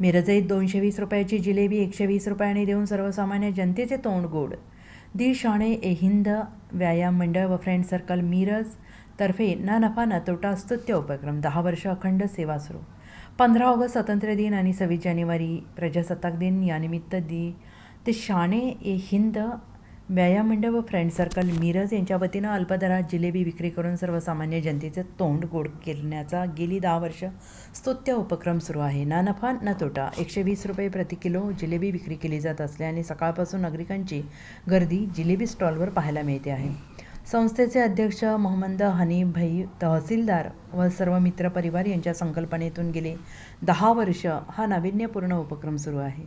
मिरजईत दोनशे वीस रुपयाची जिलेबी एकशे वीस रुपयांनी देऊन सर्वसामान्य जनतेचे तोंड गोड. दी शाणे ए हिंद व्यायाम मंडळ व फ्रेंड सर्कल मिरज तर्फे ना नफा ना तोटा स्तुत्य उपक्रम. दहा वर्ष अखंड सेवा सुरू. पंधरा ऑगस्ट स्वातंत्र्य दिन आणि सव्वीस जानेवारी प्रजासत्ताक दिन. यानिमित्त दी ते शाणे ए हिंद व्यायाम मंडळ व फ्रेंड सर्कल मिरज यांच्या वतीनं अल्पदरात जिलेबी विक्री करून सर्वसामान्य जनतेचे तोंड गोड करण्याचा गेली दहा वर्ष स्तुत्य उपक्रम सुरू आहे. ना नफा ना तोटा. एकशे वीस रुपये प्रति किलो जिलेबी विक्री केली जात असल्याने सकाळपासून नागरिकांची गर्दी जिलेबी स्टॉलवर पाहायला मिळते आहे. संस्थेचे अध्यक्ष मोहम्मद हनीभाई तहसीलदार व सर्व मित्रपरिवार यांच्या संकल्पनेतून गेले. दहा वर्ष हा नाविन्यपूर्ण उपक्रम सुरू आहे.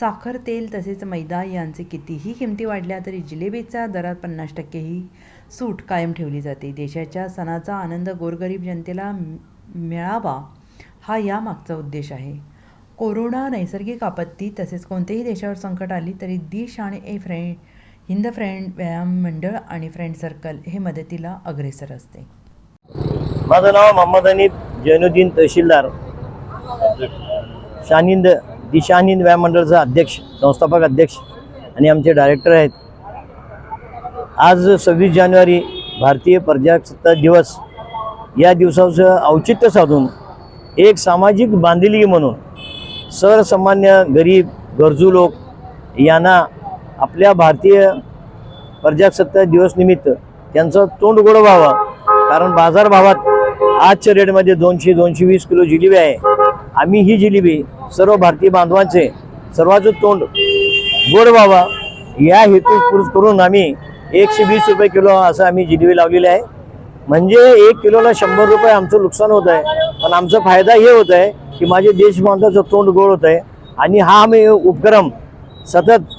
साखर तेल तसेच मैदा यांचे कितीही किमती वाढल्या तरी जिलेबीच्या दरात पन्नास टक्के ही सूट कायम ठेवली जाते. देशाच्या सणाचा आनंद गोरगरीब जनतेला मिळावा हा यामागचा उद्देश आहे. कोरोना नैसर्गिक आपत्ती तसेच कोणतेही देशावर संकट आली तरी दिश आणि ए फ्रेंड हिंद फ्रेंड व्यायाम मंडळ आणि फ्रेंड सर्कल हे मदतीला अग्रेसर असते. माझं नाव मोहम्मद अनिफ जैनुद्दीन तहसीलदार. शानिंद दिशानिंद व्यायाम मंडळचा अध्यक्ष संस्थापक अध्यक्ष आणि आमचे डायरेक्टर आहेत. आज सव्वीस जानेवारी भारतीय प्रजासत्ताक दिवस. या दिवसाचं औचित्य साधून एक सामाजिक बांधिलकी म्हणून सर्वसामान्य गरीब गरजू लोक यांना आपल्या भारतीय प्रजासत्ताक दिवसनिमित्त त्यांचं तोंड गोड व्हावं. कारण बाजारभावात आजच्या रेटमध्ये दोनशे दोनशे वीस किलो जिलेबी आहे. आम्ही ही जिलेबी सर्व भारतीय बांधवांचे सर्वांचं तोंड गोड व्हावा. या हेतू करून आम्ही एकशे वीस रुपये किलो असं आम्ही जिलेबी लावलेली आहे. म्हणजे एक किलोला शंभर रुपये आमचं नुकसान होत आहे. पण आमचा फायदा हे होत आहे की माझे देशबांधवाचं तोंड गोड होत आहे. आणि हा आम्ही उपक्रम सतत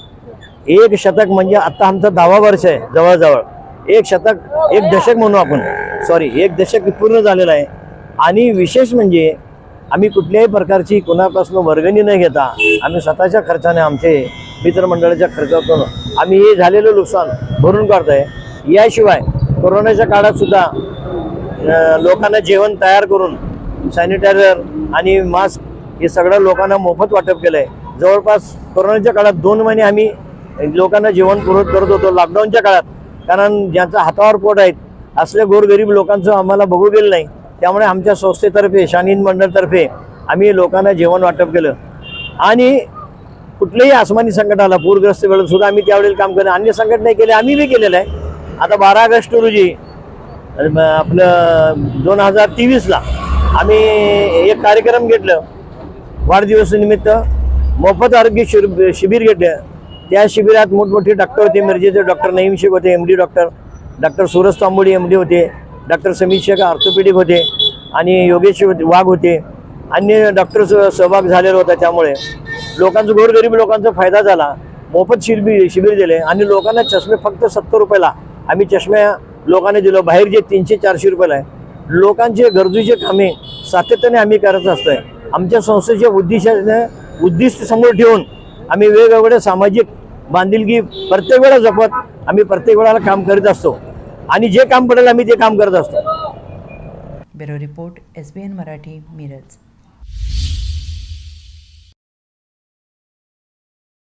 एक शतक म्हणजे आता आमचं दहावा वर्ष आहे जवळजवळ. एक शतक एक दशक म्हणू आपण. सॉरी एक दशक पूर्ण झालेलं आहे. आणि विशेष म्हणजे आम्ही कुठल्याही प्रकारची कोणापासून वर्गणी न घेता आम्ही स्वतःच्या खर्चाने आमचे मित्रमंडळाच्या खर्चातून आम्ही हे झालेलं नुकसान भरून काढतोय. याशिवाय कोरोनाच्या काळात सुद्धा लोकांना जेवण तयार करून सॅनिटायझर आणि मास्क हे सगळं लोकांना मोफत वाटप केलं आहे जवळपास कोरोनाच्या काळात दोन महिने आम्ही लोकांना जेवण पुरवत करत होतो लॉकडाऊनच्या काळात. कारण ज्यांचा हातावर पोट आहेत असल्या गोरगरीब लोकांचं आम्हाला बघू गेलं नाही. त्यामुळे आमच्या संस्थेतर्फे शानीन मंडळतर्फे आम्ही लोकांना जेवण वाटप केलं. आणि कुठलंही आसमानी संकट आला पूरग्रस्त वेळेत सुद्धा आम्ही त्यावेळेला काम केलं. अन्य संकट नाही केले आम्ही बी केलेलं आहे. आता बारा ऑगस्ट रोजी आपलं दोन हजार तेवीसला आम्ही एक कार्यक्रम घेतलं. वाढदिवसानिमित्त मोफत आरोग्य शिर शिबिर घेतलं. त्या शिबिरात मोठमोठे डॉक्टर होते मिरजेचे डॉक्टर नईम शेख होते M D doctor doctor Suraj Tambodi M D होते डॉक्टर समीर शेख ऑर्थोपेडिक होते आणि योगेश वाघ होते. अन्य डॉक्टर सहभाग झालेला होता त्यामुळे. लोकांचं गोरगरीब लोकांचा फायदा झाला. मोफत शिबिर शिबिर दिले आणि लोकांना चष्मे फक्त सत्तर रुपयाला. आम्ही चष्मे लोकांना दिलो. बाहेर जे तीनशे चारशे रुपयाला आहे. लोकांचे गरजूचे कामे सातत्याने आम्ही करत असतोय. आमच्या संस्थेच्या उद्दिष्टाने उद्दिष्ट समोर ठेवून आम्ही वेगवेगळ्या सामाजिक बांधिलकी प्रत्येक वेळा जपत आम्ही प्रत्येक वेळाला काम करीत असतो. आणि जे काम पडेल आम्ही ते काम करत असतो. Bureau report S B N Marathi Miraj.